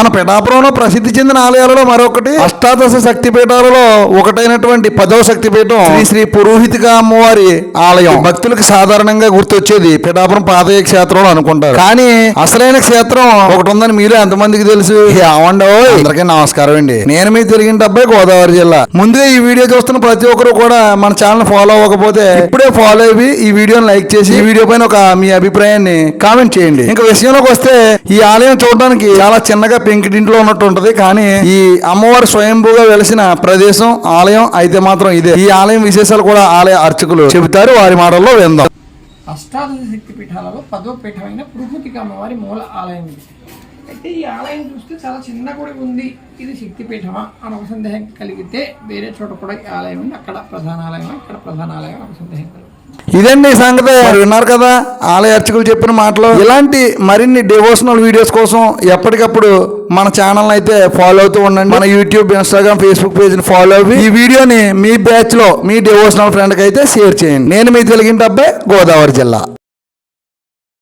మన పిఠాపురంలో ప్రసిద్ధి చెందిన ఆలయాలలో మరొకటి అష్టాదశ శక్తి పీఠాలలో ఒకటైనటువంటి పదవ శక్తి పీఠం శ్రీ శ్రీ పురోహితిక అమ్మవారి ఆలయం. భక్తులకు సాధారణంగా గుర్తొచ్చేది పిఠాపురం పాదయ క్షేత్రం అనుకుంటారు. కానీ అసలైన క్షేత్రం ఒకటి ఉందని మీరే ఎంతమందికి తెలుసు? ఏమండో అందరికీ నమస్కారం అండి. నేను మీ తిరిగిన అబ్బాయి గోదావరి జిల్లా. ముందుగా ఈ వీడియో చూస్తున్న ప్రతి ఒక్కరు కూడా మన ఛానల్ ఫాలో అవ్వకపోతే ఇప్పుడే ఫాలో అయ్యి ఈ వీడియోని లైక్ చేసి ఈ వీడియో పైన ఒక మీ అభిప్రాయాన్ని కామెంట్ చేయండి. ఇంకా విషయంలోకి వస్తే ఈ ఆలయం చూడడానికి చాలా చిన్నగా పెంకిటింట్లో ఉన్నట్టు ఉంటది కానీ ఈ అమ్మవారి స్వయంభూగా వెలిసిన ప్రదేశం ఆలయం అయితే మాత్రం ఇదే. ఈ ఆలయం విశేషాలు కూడా ఆలయ అర్చకులు చెబుతారు. వారి మాటల్లో విందాం. అష్టాదశ శక్తి పీఠాలలో పదో పీఠమైన పురుహూతిక అమ్మవారి మూల ఆలయం అయితే ఈ ఆలయం చూస్తే చాలా చిన్న గుడి ఉంది. ఇది శక్తి పీఠమా అని ఒక సందేహం కలిగితే వేరే చోట కూడా ఈ ఆలయం ఉంది. అక్కడ ప్రధాన ఆలయం ఇక్కడ ప్రధాన ఆలయం అని ఒక సందేహం కలుగుతుంది ఇదండి సంగతి? మరి విన్నారు కదా? ఆలయ అర్చకులు చెప్పిన మాటలు. ఇలాంటి మరిన్ని డివోషనల్ వీడియోస్ కోసం ఎప్పటికప్పుడు మన ఛానల్ అయితే ఫాలో అవుతూ ఉండండి. మన యూట్యూబ్ ఇన్స్టాగ్రామ్ ఫేస్బుక్ పేజ్ని ఫాలో అవ్వి. ఈ వీడియోని మీ బ్యాచ్లో మీ డివోషనల్ ఫ్రెండ్కి అయితే షేర్ చేయండి. నేను మీ తెలుగింటి అబ్బాయి గోదావరి జిల్లా.